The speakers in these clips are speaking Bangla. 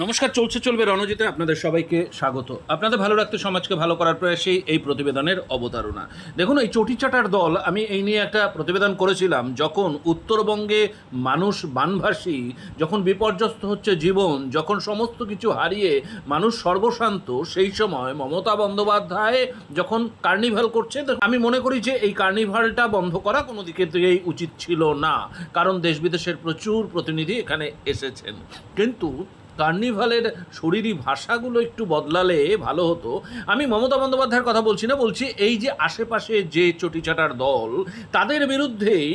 নমস্কার, চলছে, চলবে রণজিতে আপনাদের সবাইকে স্বাগত। আপনাদের ভালো রাখতে সমাজকে ভালো করার প্রয়াসেই এই প্রতিবেদনের অবতারণা। দেখুন, এই চটিচাটার দল, আমি এই নিয়ে একটা প্রতিবেদন করেছিলাম, যখন উত্তরবঙ্গে মানুষ বানভাসী, যখন বিপর্যস্ত হচ্ছে জীবন, যখন সমস্ত কিছু হারিয়ে মানুষ সর্বশান্ত, সেই সময় মমতা বন্দ্যোপাধ্যায় যখন কার্নিভাল করছে আমি মনে করি যে এই কার্নিভালটা বন্ধ করা কোনো দিকে থেকেই উচিত ছিল না, কারণ দেশ বিদেশের প্রচুর প্রতিনিধি এখানে এসেছেন। কিন্তু কার্নিভালের শরীরী ভাষাগুলো একটু বদলালে ভালো হতো। আমি মমতা বন্দ্যোপাধ্যায়ের কথা বলছি না, বলছি এই যে আশেপাশে যে চটিচাটার দল, তাদের বিরুদ্ধেই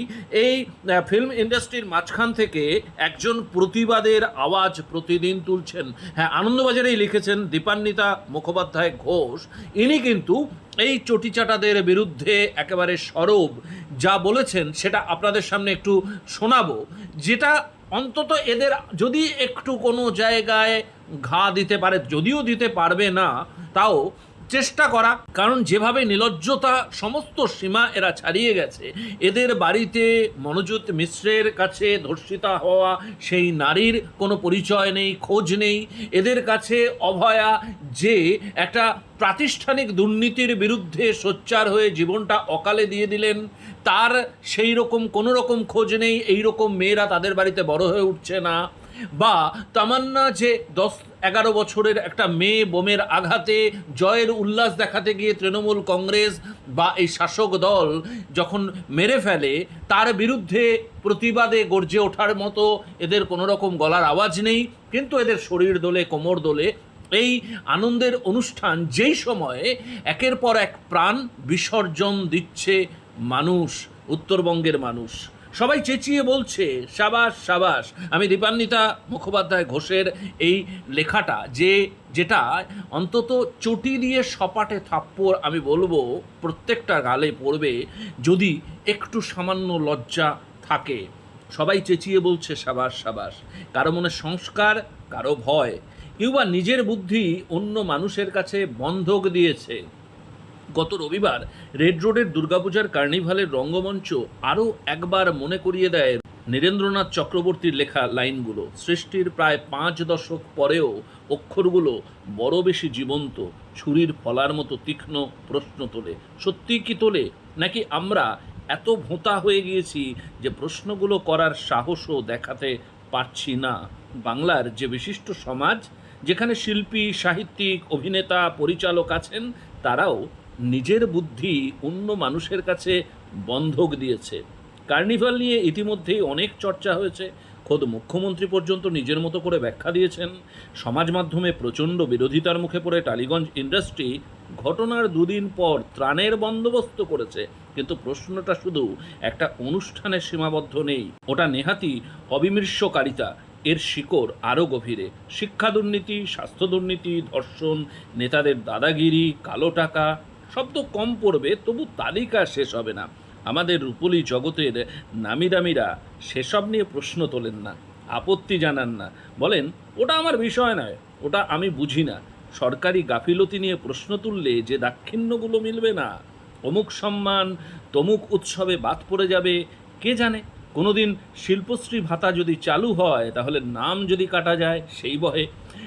এই ফিল্ম ইন্ডাস্ট্রির মাঝখান থেকে একজন প্রতিবাদের আওয়াজ প্রতিদিন তুলছেন। হ্যাঁ আনন্দবাজারেই লিখেছেন দীপান্বিতা মুখোপাধ্যায় ঘোষ। ইনি কিন্তু এই চটিচাটাদের বিরুদ্ধে একেবারে সরব। যা বলেছেন সেটা আপনাদের সামনে একটু শোনাবো। যেটা অন্তত এদের যদি একটু কোনো জায়গায় ঘা দিতে পারে যদিও দিতে পারবে না তাও চেষ্টা করা। কারণ যেভাবে নিলজ্জতা সমস্ত সীমা এরা ছাড়িয়ে গেছে, এদের বাড়িতে মনোজিৎ মিশ্রের কাছে ধর্ষিতা হওয়া, সেই নারীর কোনো পরিচয় নেই, খোঁজ নেই। এদের কাছে অভয়া যে একটা প্রাতিষ্ঠানিক দুর্নীতির বিরুদ্ধে সোচ্চার হয়ে জীবনটা অকালে দিয়ে দিলেন, তার সেই রকম কোনো রকম খোঁজ নেই এই রকম মেয়েরা তাদের বাড়িতে বড় হয়ে উঠছে না। বা তামান্না যে দশ, এগারো বছরের একটা মেয়ে বোমের আঘাতে জয়ের উল্লাস দেখাতে গিয়ে তৃণমূল কংগ্রেস বা এই শাসক দল যখন মেরে ফেলে, তার বিরুদ্ধে প্রতিবাদে গর্জে ওঠার মতো এদের কোনো রকম গলার আওয়াজ নেই। কিন্তু এদের শরীর দোলে, কোমর দোলে এই আনন্দের অনুষ্ঠান যেই সময়ে একের পর এক প্রাণ বিসর্জন দিচ্ছে মানুষ, উত্তরবঙ্গের মানুষ। সবাই চেঁচিয়ে বলছে, সাবাস সাবাস। আমি দীপান্বিতা মুখোপাধ্যায় ঘোষের এই লেখাটা যে, যেটা অন্তত চটি দিয়ে সপাটে থাপ্পড় আমি বলব প্রত্যেকটা গালে পড়বে যদি একটু সামান্য লজ্জা থাকে। সবাই চেঁচিয়ে বলছে, সাবাস সাবাস। কারও মনে সংস্কার, কারও ভয়। কেউ বা নিজের বুদ্ধি অন্য মানুষের কাছে বন্ধক দিয়েছে। গত রবিবার রেড রোডের দুর্গাপূজার কার্নিভালের রঙ্গমঞ্চ আরও একবার মনে করিয়ে দেয় নীরেন্দ্রনাথ চক্রবর্তীর লেখা লাইনগুলো। সৃষ্টির প্রায় পাঁচ দশক পরেও অক্ষরগুলো বড় বেশি জীবন্ত, ছুরির ফলার মতো তীক্ষ্ণ প্রশ্ন তোলে। সত্যি কি তোলে? নাকি আমরা এত ভোঁতা হয়ে গিয়েছি যে প্রশ্নগুলো করার সাহসও দেখাতে পারছি না? বাংলার যে বিশিষ্ট সমাজ, যেখানে শিল্পী, সাহিত্যিক, অভিনেতা, পরিচালক আছেন, তারাও নিজের বুদ্ধি অন্য মানুষের কাছে বন্ধক দিয়েছে। কার্নিভাল নিয়ে ইতিমধ্যেই অনেক চর্চা হয়েছে। খোদ মুখ্যমন্ত্রী পর্যন্ত নিজের মতো করে ব্যাখ্যা দিয়েছেন। সমাজ মাধ্যমে প্রচণ্ড বিরোধিতার মুখে পড়ে টালিগঞ্জ ইন্ডাস্ট্রি ঘটনার দুদিন পর ত্রাণের বন্দোবস্ত করেছে। কিন্তু প্রশ্নটা শুধু একটা অনুষ্ঠানে সীমাবদ্ধ নেই। ওটা নেহাতি অবিমৃষ্যকারিতা এর শিকড় আরও গভীরে। শিক্ষা দুর্নীতি, স্বাস্থ্য দুর্নীতি, ধর্ষণ, নেতাদের দাদাগিরি, কালো টাকা তো কম পড়বে, তবু তালিকা শেষ হবে না। আমাদের রূপলি জগতের নামি দামিরা সেসব নিয়ে প্রশ্ন তোলেন না, আপত্তি জানান না। বলেন, ওটা আমার বিষয় নয়, ওটা আমি বুঝি না। সরকারি গাফিলতি নিয়ে প্রশ্ন তুললে যে দাক্ষিণ্যগুলো মিলবে না। অমুক সম্মান, তমুক উৎসবে বাদ পড়ে যাবে, কে জানে? কোনোদিন শিল্পশ্রী ভাতা যদি চালু হয়, তাহলে নাম যদি কাটা যায়, সেই বহে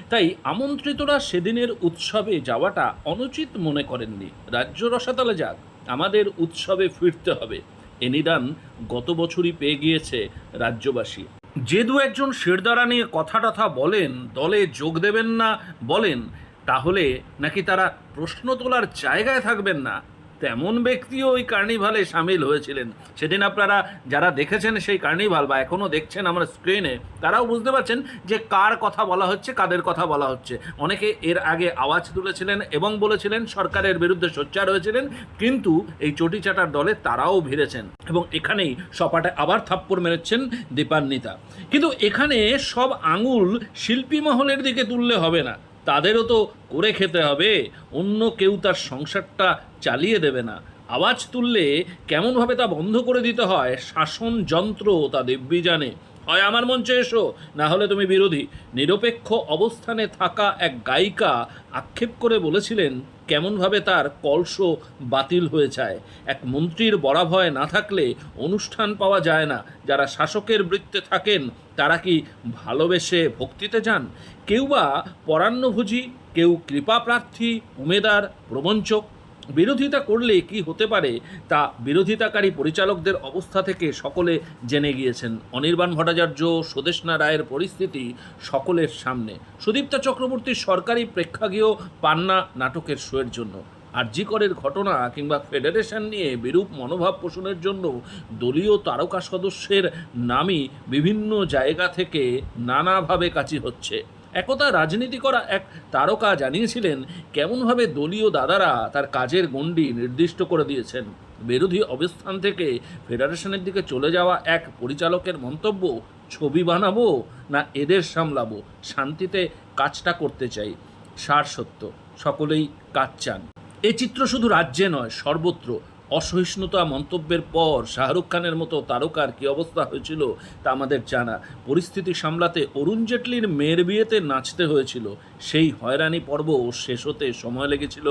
তাই আমন্ত্রিতরা সেদিনের উৎসবে যাওয়াটা অনুচিত মনে করেননি। রাজ্য রসাতলে যাক, আমাদের উৎসবে ফিরতে হবে। এ নিদান গত বছরই পেয়ে গিয়েছে রাজ্যবাসী। যে দু একজন শিরদাঁড়া নিয়ে কথা টথা বলেন, দলে যোগ দেবেন না বলেন, তাহলে নাকি তারা প্রশ্ন তোলার জায়গায় থাকবেন না? তেমন ব্যক্তিও ওই কার্নিভালে সামিল হয়েছিলেন। সেদিন আপনারা যারা দেখেছেন সেই কার্নিভাল বা এখনও দেখছেন আমার স্ক্রিনে তারাও বুঝতে পারছেন যে কার কথা বলা হচ্ছে, কাদের কথা বলা হচ্ছে। অনেকে এর আগে আওয়াজ তুলেছিলেন এবং বলেছিলেন সরকারের বিরুদ্ধে সোচ্চার হয়েছিলেন, কিন্তু এই চটিচাটার দলে তারাও ভিড়েছেন এবং এখানেই সপাটে আবার থাপ্পড় মেরেছেন দীপান্বিতা। কিন্তু এখানে সব আঙুল শিল্পী মহলের দিকে তুললে হবে না। তাদেরও তো করে খেতে হবে। অন্য কেউ তার সংসারটা চালিয়ে দেবে না। আওয়াজ তুললে কেমনভাবে তা বন্ধ করে দিতে হয়? শাসন যন্ত্র তা দিব্যি জানে। হয় আমার মঞ্চে এসো। না হলে তুমি বিরোধী। নিরপেক্ষ অবস্থানে থাকা এক গায়িকা আক্ষেপ করে বলেছিলেন, কেমনভাবে তার কলস বাতিল হয়ে যায়? এক মন্ত্রীর বরাভয় না থাকলে অনুষ্ঠান পাওয়া যায় না। যারা শাসকের বৃত্তে থাকেন, তারা কি ভালোবেসে ভক্তিতে যান? কেউ বা পরান্নভোজী কেউ কৃপাপ্রার্থী উমেদার প্রবঞ্চক বিরোধিতা করলে কি হতে পারে তা বিরোধিতাকারী পরিচালকদের অবস্থা থেকে সকলে জেনে গিয়েছেন। অনির্বাণ ভট্টাচার্য স্বদেশনা রায়ের পরিস্থিতি সকলের সামনে। সুদীপ্তা চক্রবর্তীর সরকারি প্রেক্ষাগৃহ পান্না নাটকের শোয়ের জন্য। আরজিকরের ঘটনা কিংবা ফেডারেশন নিয়ে বিরূপ মনোভাব পোষণের জন্য দলীয় তারকা সদস্যের নামই বিভিন্ন জায়গা থেকে নানাভাবে কাচি হচ্ছে। একদা রাজনীতি করা এক তারকা জানিয়েছিলেন কেমনভাবে দলীয় দাদারা তার কাজের গণ্ডি নির্দিষ্ট করে দিয়েছেন। বিরোধী অবস্থান থেকে ফেডারেশনের দিকে চলে যাওয়া এক পরিচালকের মন্তব্য, ছবি বানাবো না এদের সামলাবো? শান্তিতে কাজটা করতে চাই। সার সত্য, সকলেই কাজ চান। এই চিত্র শুধু রাজ্যে নয়, সর্বত্র। অসহিষ্ণুতা মন্তব্যের পর শাহরুখ খানের মতো তারকার কী অবস্থা হয়েছিল তা আমাদের জানা। পরিস্থিতি সামলাতে অরুণ জেটলির মেয়ের বিয়েতে নাচতে হয়েছিল। সেই হয়রানি পর্ব শেষ হতে সময় লেগেছিল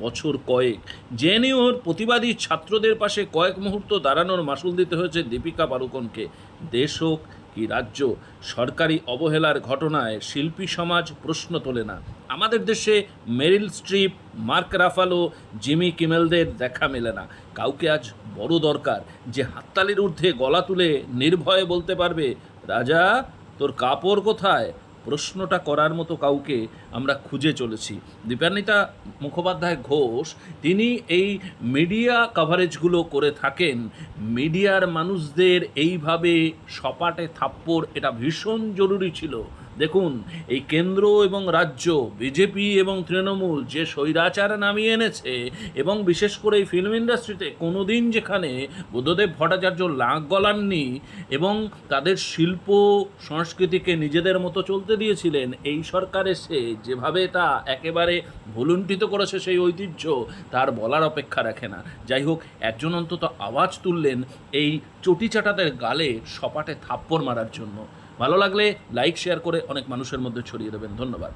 বছর কয়েক। জেএনইউর প্রতিবাদী ছাত্রদের পাশে কয়েক মুহূর্ত দাঁড়ানোর মাসুল দিতে হয়েছে দীপিকা পাড়ুকোনকে। দেশ হোক কি রাজ্য সরকারি অবহেলার ঘটনায় শিল্পী সমাজ প্রশ্ন তোলে না। আমাদের দেশে Meryl Streep, Mark Ruffalo, Jimmy কিমেলদের দেখা মেলে না। কাউকে আজ বড় দরকার যে হাততালির ঊর্ধ্বে গলা তুলে নির্ভয়ে বলতে পারবে, রাজা, তোর কাপড় কোথায়? প্রশ্নটা করার মতো কাউকে আমরা খুঁজে চলেছি। দীপান্বিতা মুখোপাধ্যায় ঘোষ, তিনি এই মিডিয়া কাভারেজগুলো করে থাকেন। মিডিয়ার মানুষদের এইভাবে সপাটে থাপ্পড়, এটা ভীষণ জরুরি ছিল। দেখুন, এই কেন্দ্র এবং রাজ্য, বিজেপি এবং তৃণমূল যে স্বৈরাচার নামিয়ে এনেছে, এবং বিশেষ করে এই ফিল্ম ইন্ডাস্ট্রিতে কোনো দিন যেখানে বুদ্ধদেব ভট্টাচার্য লাগ গলাননি এবং তাদের শিল্প সংস্কৃতিকে নিজেদের মতো চলতে দিয়েছিলেন, এই সরকার এসে যেভাবে তা একেবারে ভুলুণ্ঠিত করেছে সেই ঐতিহ্য, তার বলার অপেক্ষা রাখে না। যাই হোক, একজন অন্তত আওয়াজ তুললেন এই চটিচাটাদের গালে সপাটে থাপ্পড় মারার জন্য। ভালো লাগলে লাইক শেয়ার করে অনেক মানুষের মধ্যে ছড়িয়ে দেবেন। ধন্যবাদ।